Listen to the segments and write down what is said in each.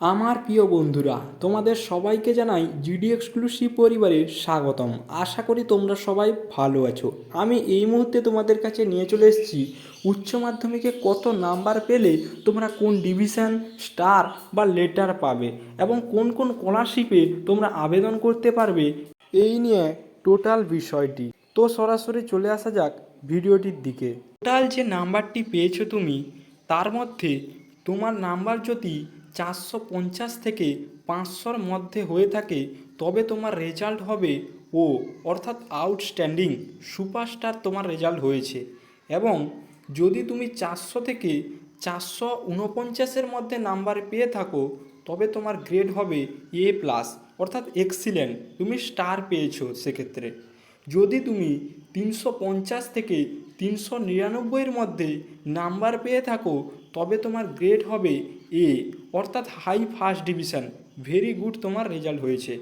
আমার প্রিয় বন্ধুরা, তোমাদের সবাইকে জানাই জিডি এক্সক্লুসিভ পরিবারের স্বাগতম। আশা করি তোমরা সবাই ভালো আছো। আমি এই মুহূর্তে তোমাদের কাছে নিয়ে চলে এসেছি। উচ্চ মাধ্যমিকে কত নাম্বার পেলে তোমরা কোন ডিভিশন স্টার বা লেটার পাবে এবং কোন কোন স্কলারশিপে তোমরা আবেদন করতে পারবে এই নিয়ে টোটাল বিষয়টি। তো সরাসরি চলে আসা যাক ভিডিওটির দিকে। টোটাল যে নাম্বারটি পেয়েছ তুমি, তার মধ্যে তোমার নাম্বার যদি চারশো পঞ্চাশ থেকে পাঁচশোর মধ্যে হয়ে থাকে, তবে তোমার রেজাল্ট হবে ও, অর্থাৎ আউটস্ট্যান্ডিং সুপারস্টার তোমার রেজাল্ট হয়েছে। এবং যদি তুমি চারশো থেকে চারশো উনপঞ্চাশের মধ্যে নাম্বার পেয়ে থাকো, তবে তোমার গ্রেড হবে এ প্লাস অর্থাৎ এক্সিলেন্ট তুমি স্টার পেয়েছ সেক্ষেত্রে। যদি তুমি তিনশো পঞ্চাশ থেকে তিনশো নিরানব্বইয়ের মধ্যে নাম্বার পেয়ে থাকো তবে তোমার গ্রেড হবে এ অর্থাৎ high first division very good তোমার রেজাল্ট হয়েছে।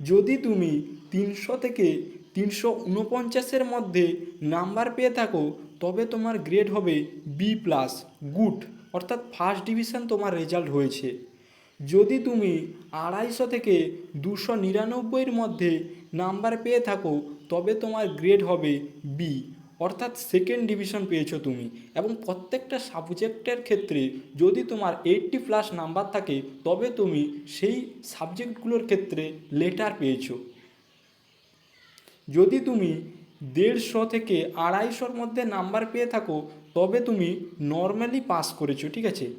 যদি তুমি তিনশো থেকে তিনশো উনপঞ্চাশের মধ্যে নাম্বার পেয়ে থাকো, তবে তোমার গ্রেড হবে বি প্লাস গুড অর্থাৎ ফার্স্ট ডিভিশন তোমার রেজাল্ট হয়েছে। যদি তুমি আড়াইশো থেকে দুশো নিরানব্বইয়ের মধ্যে নাম্বার পেয়ে থাকো, তবে তোমার গ্রেড হবে বি অর্থাৎ সেকেন্ড ডিভিশন পেয়েছ তুমি। এবং প্রত্যেকটা সাবজেক্টের ক্ষেত্রে যদি তোমার এইটটি প্লাস নাম্বার থাকে, তবে তুমি সেই সাবজেক্টগুলোর ক্ষেত্রে লেটার পেয়েছ। যদি তুমি দেড়শো থেকে আড়াইশোর মধ্যে নাম্বার পেয়ে থাকো, তবে তুমি নর্মালি পাস করেছ, ঠিক আছে?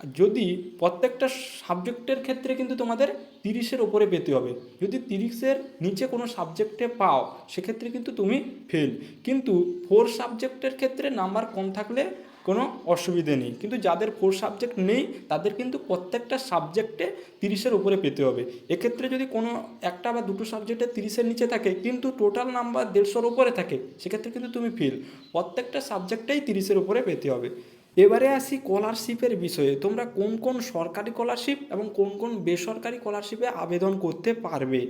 যদি প্রত্যেকটা সাবজেক্টের ক্ষেত্রে কিন্তু তোমাদের তিরিশের ওপরে পেতে হবে। যদি তিরিশের নিচে কোনো সাবজেক্টে পাও, সেক্ষেত্রে কিন্তু তুমি ফেল কিন্তু ফোর সাবজেক্টের ক্ষেত্রে নাম্বার কম থাকলে কোনো অসুবিধে নেই। কিন্তু যাদের ফোর সাবজেক্ট নেই, তাদের কিন্তু প্রত্যেকটা সাবজেক্টে তিরিশের উপরে পেতে হবে। এক্ষেত্রে যদি কোনো একটা বা দুটো সাবজেক্টে তিরিশের নিচে থাকে, কিন্তু টোটাল নাম্বার দেড়শোর উপরে থাকে, সেক্ষেত্রে কিন্তু তুমি ফেল প্রত্যেকটা সাবজেক্টেই তিরিশের উপরে পেতে হবে। এবারে আসি স্কলারশিপের বিষয়ে। তোমরা কোন কোন সরকারি স্কলারশিপ এবং কোন কোন বেসরকারি স্কলারশিপে আবেদন করতে পারবে?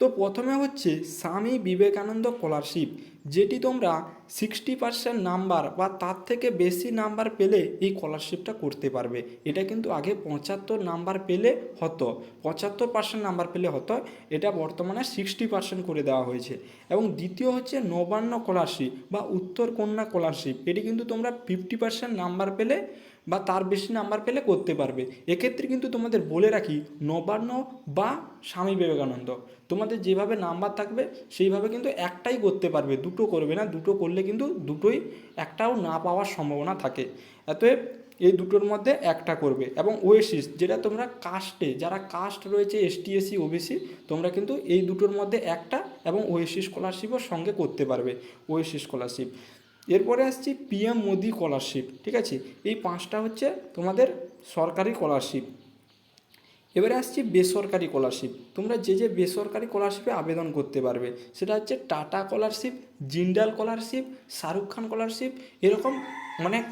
তো প্রথমে হচ্ছে স্বামী বিবেকানন্দ স্কলারশিপ যেটি তোমরা সিক্সটি পার্সেন্ট নাম্বার বা তার থেকে বেশি নাম্বার পেলে এই স্কলারশিপটা করতে পারবে। এটা কিন্তু আগে পঁচাত্তর নাম্বার পেলে হতো। পঁচাত্তর পার্সেন্ট নাম্বার পেলে হতো। এটা বর্তমানে সিক্সটি পার্সেন্ট করে দেওয়া হয়েছে। এবং দ্বিতীয় হচ্ছে নবান্ন স্কলারশিপ বা উত্তর কন্যা স্কলারশিপ এটি কিন্তু তোমরা ফিফটি পার্সেন্ট নাম্বার পেলে বা তার বেশি নাম্বার পেলে করতে পারবে। এক্ষেত্রে কিন্তু তোমাদের বলে রাখি, নবান্ন বা স্বামী বিবেকানন্দ। তোমাদের যেভাবে নাম্বার থাকবে, সেইভাবে কিন্তু একটাই করতে পারবে। দুটো করবে না, দুটো করলে কিন্তু দুটোই একটাও না পাওয়ার সম্ভাবনা থাকে। অতএব এই দুটোর মধ্যে একটা করবে এবং ওয়েসিস, যেটা তোমরা কাস্টে যারা কাস্ট রয়েছে এসটি এসসি ওবিসি তোমরা কিন্তু এই দুটোর মধ্যে একটা এবং ওয়েসিস স্কলারশিপও সঙ্গে করতে পারবে, ওয়েসিস স্কলারশিপ এরপরে আসছি পিএম মোদি স্কলারশিপ ঠিক আছে? এই পাঁচটা হচ্ছে তোমাদের সরকারি স্কলারশিপ এবারে আসছি বেসরকারি স্কলারশিপ তোমরা যে যে বেসরকারি স্কলারশিপে আবেদন করতে পারবে, সেটা হচ্ছে Tata scholarship Jindal scholarship Shahrukh Khan scholarship এরকম অনেক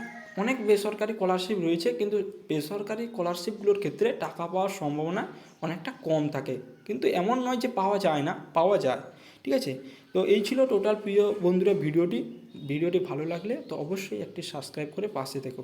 অনেক বেসরকারি স্কলারশিপ রয়েছে, কিন্তু বেসরকারি স্কলারশিপগুলোর ক্ষেত্রে টাকা পাওয়ার সম্ভাবনা অনেকটা কম থাকে। কিন্তু এমন নয় যে পাওয়া যায় না, পাওয়া যায়। ঠিক আছে? তো এই ছিল টোটাল প্রিয় বন্ধুরা ভিডিওটি। ভিডিওটি ভালো লাগলে তো অবশ্যই একটি সাবস্ক্রাইব করে পাশে থেকো।